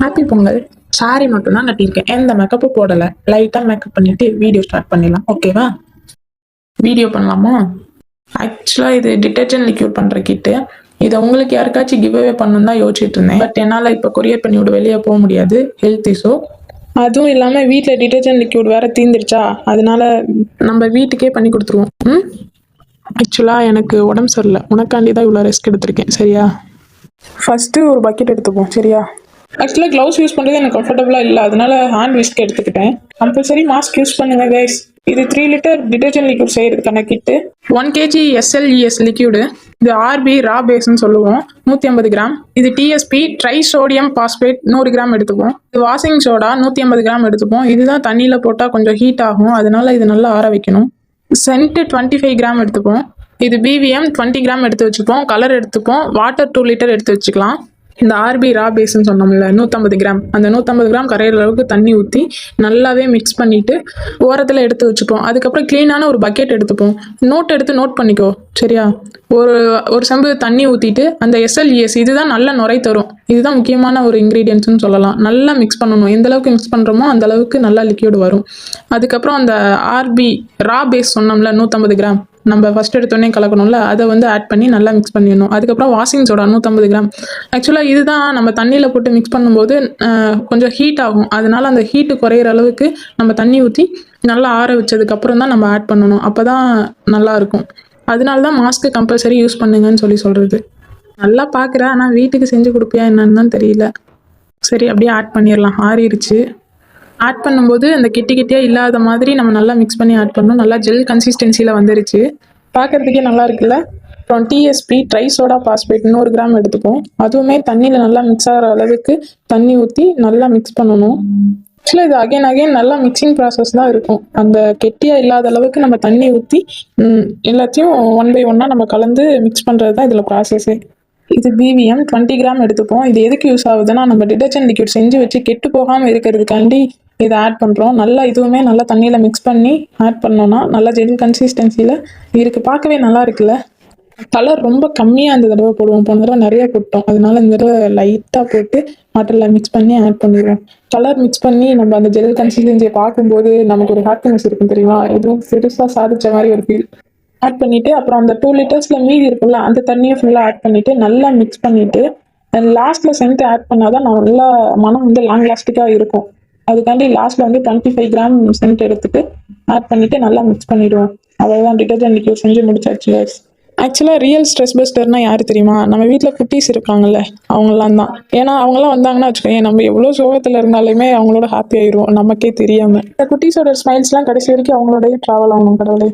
Happy Pongal sorry மட்டும் தான் கட்டியிருக்கேன். எந்த மேக்கப்பும் போடலை. லைட்டாக மேக்கப் பண்ணிட்டு வீடியோ ஸ்டார்ட் பண்ணிடலாம். ஓகேவா வீடியோ பண்ணலாமா? ஆக்சுவலாக இது டிட்டர்ஜென்ட் லிக்யூட் பண்ணுற கிட்டு இதை உங்களுக்கு யாருக்காச்சும் கிவ் அவே பண்ணணும் தான் யோசிச்சுட்டு இருந்தேன். பட் என்னால் இப்போ கொரியர் பண்ணி விட வெளியே போக முடியாது. ஹெல்த் இஷ்யூ அதுவும் இல்லாமல் வீட்டில் டிட்டர்ஜென்ட் லிக்யூட் வேற தீந்துருச்சா? அதனால நம்ம வீட்டுக்கே பண்ணி கொடுத்துருவோம். ம்? ஆக்சுவலாக எனக்கு உடம்பு சரியில்லை. உனக்காண்டி தான் இவ்வளோ ரிஸ்க் எடுத்திருக்கேன். சரியா? ஃபஸ்ட்டு ஒரு பக்கெட் எடுத்துப்போம். சரியா? ஆக்சுவலாக க்ளவுஸ் யூஸ் பண்ணுறது எனக்கு கம்ஃபர்டபுளாக இல்லை. அதனால ஹேண்ட் விஸ்க் எடுத்துக்கிட்டேன். கம்பல்சரி மாஸ்க் யூஸ் பண்ணுங்க கைஸ் இது த்ரீ லிட்டர் டிடர்ஜென்ட் லிக்யூட் செய்யறதுக்கான கிட்டு ஒன் கேஜி எஸ்எல்இஎஸ் லிக்யூடு இது ஆர்பி ரா பேஸ்ன்னு சொல்லுவோம். நூற்றி ஐம்பது கிராம். இது டிஎஸ்பி ட்ரை சோடியம் பாஸ்பேட் நூறு கிராம் எடுத்துப்போம். இது வாஷிங் சோடா நூற்றி ஐம்பது கிராம் எடுத்துப்போம். இதுதான் தண்ணியில் போட்டால் கொஞ்சம் ஹீட் ஆகும். அதனால இது நல்லா ஆற வைக்கணும். சென்ட்டு டுவெண்ட்டி ஃபைவ் கிராம் எடுத்துப்போம். இது பிவிஎம் டுவெண்ட்டி கிராம் எடுத்து வச்சுப்போம். கலர் எடுத்துப்போம். வாட்டர் டூ லிட்டர் எடுத்து வச்சுக்கலாம். இந்த ஆர்பி ரா பேஸ்ன்னு சொன்னோம்ல நூற்றம்பது கிராம். அந்த நூற்றம்பது கிராம் கரையிற அளவுக்கு தண்ணி ஊற்றி நல்லாவே மிக்ஸ் பண்ணிவிட்டு ஓரத்தில் எடுத்து வச்சுப்போம். அதுக்கப்புறம் க்ளீனான ஒரு பக்கெட் எடுத்துப்போம். நோட் எடுத்து நோட் பண்ணிக்கோ சரியா? ஒரு ஒரு செம்பு தண்ணி ஊற்றிட்டு அந்த எஸ்எல்இஎஸ் இதுதான் நல்ல நுரை தரும். இதுதான் முக்கியமான ஒரு இன்க்ரீடியன்ட்ஸ்னு சொல்லலாம். நல்லா மிக்ஸ் பண்ணணும். எந்த அளவுக்கு மிக்ஸ் பண்ணுறோமோ அந்த அளவுக்கு நல்லா லிக்யூடு வரும். அதுக்கப்புறம் அந்த ஆர்பி ரா பேஸ் சொன்னோம்ல நூற்றம்பது கிராம். நம்ம ஃபஸ்ட் எடுத்தோடனே கலக்கணும்ல அதை வந்து ஆட் பண்ணி நல்லா மிக்ஸ் பண்ணிடணும். அதுக்கப்புறம் வாஷிங் சோடா நூற்றம்பது கிராம் ஆக்சுவலாக இதுதான் நம்ம தண்ணியில் போட்டு மிக்ஸ் பண்ணும்போது கொஞ்சம் ஹீட் ஆகும். அதனால் அந்த ஹீட்டு குறையிற அளவுக்கு நம்ம தண்ணி ஊற்றி நல்லா ஆற வச்சதுக்கப்புறம் தான் நம்ம ஆட் பண்ணணும். அப்போ தான் நல்லாயிருக்கும் அதனால தான் மாஸ்க்கு கம்பல்சரி யூஸ் பண்ணுங்கன்னு சொல்லி சொல்கிறது நல்லா பார்க்குறேன் ஆனால் வீட்டுக்கு செஞ்சு கொடுப்பியா என்னன்னு தான் தெரியல. சரி அப்படியே ஆட் பண்ணிடலாம். ஆறிடுச்சு ஆட் பண்ணும்போது அந்த கிட்டி கிட்டியாக இல்லாத மாதிரி நம்ம நல்லா மிக்ஸ் பண்ணி ஆட் பண்ணணும் நல்லா ஜெல் கன்சிஸ்டன்சியில் வந்துருச்சு. பார்க்கறதுக்கே நல்லா இருக்குல்ல? அப்புறம் டிஎஸ்பி ட்ரை சோடா பாஸ்பேட் நூறு கிராம் எடுத்துப்போம். அதுவுமே தண்ணியில் நல்லா மிக்ஸ் ஆகிற அளவுக்கு தண்ணி ஊற்றி நல்லா மிக்ஸ் பண்ணணும். ஆக்சுவலாக இது அகைன் அகைன் நல்லா மிக்சிங் ப்ராசஸ் தான் இருக்கும். அந்த கெட்டியாக இல்லாத அளவுக்கு நம்ம தண்ணி ஊற்றி எல்லாத்தையும் ஒன் பை ஒன்னாக நம்ம கலந்து மிக்ஸ் பண்ணுறது தான் இதில் ப்ராசஸ்ஸே இது பிவிஎம் டுவெண்ட்டி கிராம் எடுத்துப்போம். இது எதுக்கு யூஸ் ஆகுதுன்னா நம்ம டிடர்ஜென்ட் லிக்யூட் செஞ்சு வச்சு கெட்டு போகாமல் இருக்கிறதுக்காண்டி இதை ஆட் பண்ணுறோம் நல்லா இதுவுமே நல்லா தண்ணியில் மிக்ஸ் பண்ணி ஆட் பண்ணோன்னா நல்லா ஜெல் கன்சிஸ்டன்சியில் இருக்குது பார்க்கவே நல்லா இருக்குல்ல? கலர் ரொம்ப கம்மியாக இந்த தடவை போடுவோம். போன தடவை நிறைய போட்டோம். அதனால இந்த தடவை லைட்டாக போட்டு வாட்டரில் மிக்ஸ் பண்ணி ஆட் பண்ணிடுவோம். கலர் மிக்ஸ் பண்ணி நம்ம அந்த ஜெல் கன்சிஸ்டன்சியை பார்க்கும்போது நமக்கு ஒரு ஹாப்பினஸ் இருக்கும் தெரியுமா? எதுவும் பெருசாக சாதிச்ச மாதிரி ஒரு ஃபீல் ஆட் பண்ணிவிட்டு அப்புறம் அந்த டூ லிட்டர்ஸில் மீதி இருக்குல்ல அந்த தண்ணியை ஃபுல்லாக ஆட் பண்ணிவிட்டு நல்லா மிக்ஸ் பண்ணிவிட்டு லாஸ்ட்டில் சென்ட் ஆட் பண்ணால் தான் நல்லா மனம் வந்து லாங் லாஸ்டிக்காக இருக்கும். அதுக்காண்டி லாஸ்ட்ல வந்து டுவெண்ட்டி ஃபைவ் கிராம் சென்ட் எடுத்துட்டு ஆட் பண்ணிட்டு நல்லா மிக்ஸ் பண்ணிடுவோம். அவ்வளோதான் டிட்டர்ஜென்ட் லிக்யூட் செஞ்சு முடிச்சாச்சு ஆக்சுவலாக ரியல் ஸ்ட்ரெஸ் பஸ்டர்னா யார் தெரியுமா? நம்ம வீட்டில் குட்டீஸ் இருக்காங்கல்ல அவங்களாம் தான். ஏன்னா அவங்களாம் வந்தாங்கன்னா வச்சுக்கோங்க நம்ம எவ்வளோ சோகத்தில் இருந்தாலுமே அவங்களோட ஹாப்பி ஆயிடுவோம் நமக்கே தெரியாமல் இந்த குட்டீஸோட ஸ்மைல்ஸ்லாம் கடைசி வரைக்கும் அவங்களோடய ட்ராவல் ஆகணும் கடவுளே.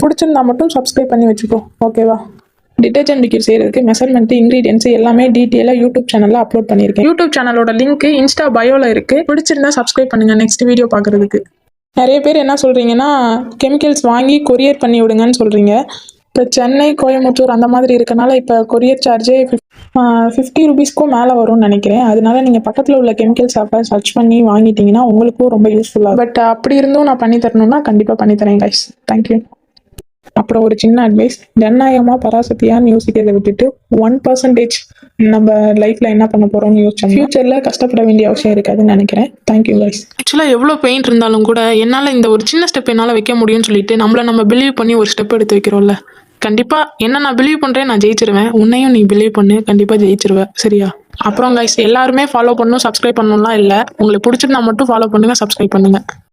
பிடிச்சிருந்தா மட்டும் சப்ஸ்கிரைப் பண்ணி வச்சுக்கோ ஓகேவா டிட்டர்ஜென்ட் லிக்யூட் செய்யறதுக்கு மெஷர்மெண்ட் இன்கிரீடியன்ஸ் எல்லாமே டீட்டெயிலாக யூடியூப் சேனலில் அப்லோட் பண்ணியிருக்கேன். யூடியூப் சேனலோட லிங்க் இன்ஸ்டா பயோல இருக்கு. பிடிச்சிருந்தா சப்ஸ்கிரைப் பண்ணுங்க நெக்ஸ்ட் வீடியோ பார்க்கறதுக்கு. நிறைய பேர் என்ன சொல்றீங்கன்னா கெமிக்கல்ஸ் வாங்கி கொரியர் பண்ணி விடுங்கன்னு சொல்றீங்க. இப்போ சென்னை கோயம்புத்தூர் அந்த மாதிரி இருக்கனால இப்போ கொரியர் சார்ஜே ஃபிஃப்டி ருபீஸ்க்கும் மேலே வரும்னு நினைக்கிறேன். அதனால நீங்கள் பக்கத்தில் உள்ள கெமிக்கல் ஷாப்பை சர்ச் பண்ணி வாங்கிட்டீங்கன்னா உங்களுக்கும் ரொம்ப யூஸ்ஃபுல்லாக பட் அப்படி இருந்தும் நான் பண்ணி தரணும்னா கண்டிப்பாக பண்ணி தரேன் கைஸ் தேங்க்யூ அப்புறம் ஒரு சின்ன அட்வைஸ் ஜனநாயகமா பராசக்தியான்னு யோசிக்கிறதை விட்டுட்டு ஒன் பர்சன்டேஜ் நம்ம லைஃப்ல என்ன பண்ண போறோம்னு யோசிச்சோம் ஃபியூச்சர்ல கஷ்டப்பட வேண்டிய அவசியம் இருக்காதுன்னு நினைக்கிறேன். தேங்க்யூ கைஸ் ஆக்சுவலாக எவ்வளோ பெயின் இருந்தாலும் கூட என்னால் இந்த ஒரு சின்ன ஸ்டெப் என்னால் வைக்க முடியும்னு சொல்லிட்டு நம்மள நம்ம பிலீவ் பண்ணி ஒரு ஸ்டெப் எடுத்து வைக்கிறோம்ல. கண்டிப்பாக என்ன நான் பிலீவ் பண்ணுறேன் நான் ஜெயிச்சிருவேன். உன்னையும் நீ பிலீவ் பண்ணு கண்டிப்பாக ஜெயிச்சிருவேன் சரியா? அப்புறம் கைஸ் எல்லாருமே ஃபாலோ பண்ணணும் சப்ஸ்கிரைப் பண்ணணும்லாம் இல்லை. உங்களுக்கு பிடிச்சிருந்தா மட்டும் ஃபாலோ பண்ணுங்க சப்ஸ்கிரைப் பண்ணுங்க.